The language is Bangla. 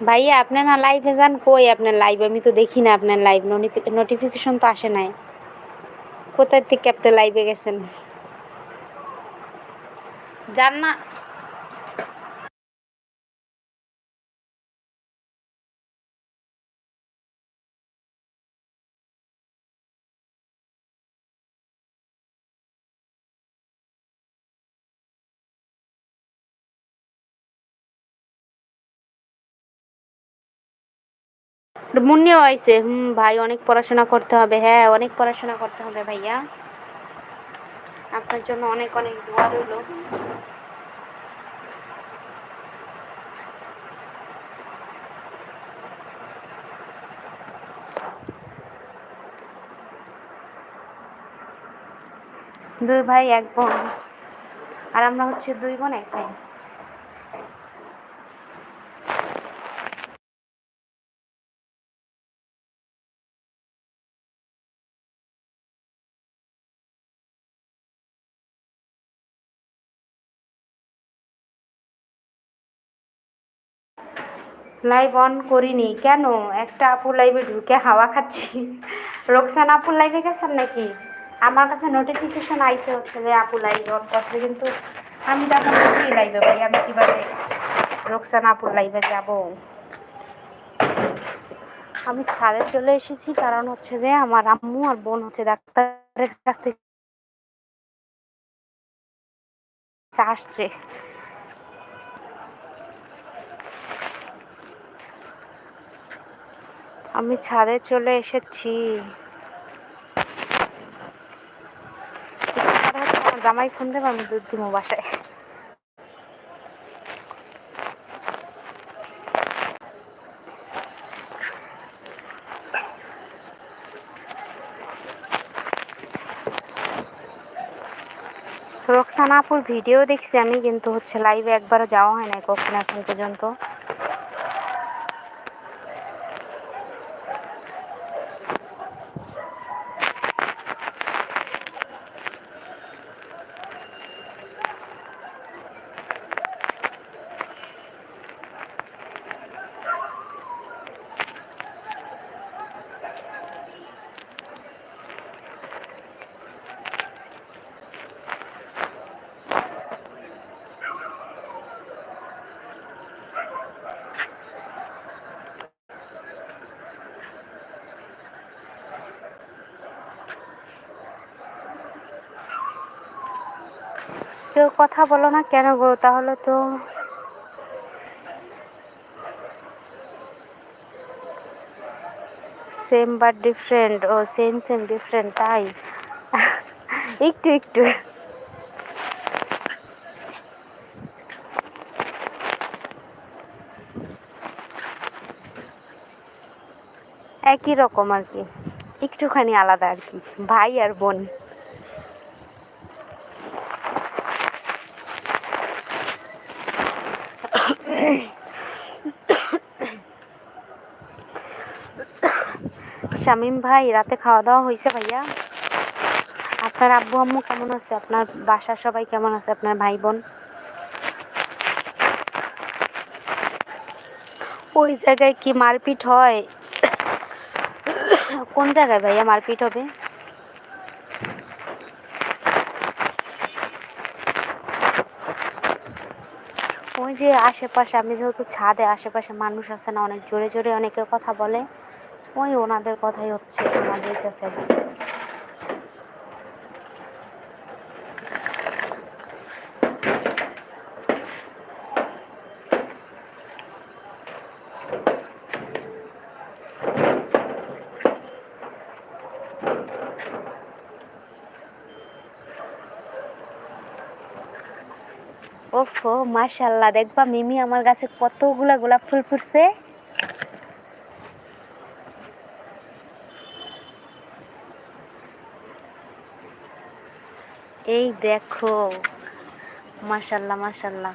ভাইয়া আপনি না লাইভে যান, কই আপনার লাইভ আমি তো দেখি না আপনার লাইভ নোটিফিকেশন তো আসে নাই। কোথায় থেকে আপনি লাইভে গেছেন? যান না। মুন্নিও আইছে হুম, ভাই, অনেক পড়াশোনা করতে হবে। হ্যাঁ অনেক পড়াশোনা করতে হবে ভাইয়া। আপনার জন্য অনেক অনেক দোয়া রইল। দুই ভাই, এক বোন। আর আমরা হচ্ছে দুই বোন, এক ভাই। লাইভ অন করিনি। কেন? একটা আপু লাইভে ঢুকে হাওয়া খাচ্ছি। রোকসান, আপুর লাইভে গেছেন নাকি? আমার কাছে নোটিফিকেশন আইসে হচ্ছে যে আপু লাইভ অন করছে, কিন্তু আমি তো এখন লাইভে ভাই, আমি কীভাবে রোকসান, আপুর লাইভে যাব? আমি ছাদে চলে এসেছি, কারণ হচ্ছে যে আমার আম্মু আর বোন হচ্ছে ডাক্তারের কাছ থেকে আসছে। আমি ছাদে চলে এসেছি। জামাই ফোন দেবো আমি দুধ দিব বাসায়। রোকসানা আপুর ভিডিও দেখছি আমি, কিন্তু হচ্ছে লাইভে একবারও যাওয়া হয় না কখনো এখন পর্যন্ত। কেউ কথা বলো না কেন গো? তাহলে তো সেম বাট ডিফারেন্ট ও সেম সেম ডিফারেন্ট তাই? একটু একটু। একই রকম আর কি। একটুখানি আলাদা আর কি, ভাই আর বোন। শামিম ভাই, রাতে খাওয়া দাওয়া হয়েছে ভাইয়া? আপনার আব্বু আম্মু কেমন আছে? আপনার বাসার সবাই কেমন আছে? আপনার ভাই বোন ওই জায়গায় কি মারপিট হয়? কোন জায়গায় ভাইয়া মারপিট হবে? ওই যে আশেপাশে আমি যেহেতু ছাদে, আশেপাশে মানুষ আছে না, অনেক জোরে জোরে অনেকে কথা বলে, ওই ওনাদের কথাই হচ্ছে আমাদের কাছে। ওফো মাশাল্লাহ দেখবা মিমি আমার গাছে কতগুলা গোলাপ ফুল ফুটছে। এই দেখো। মাশাল্লাহ মাশাল্লাহ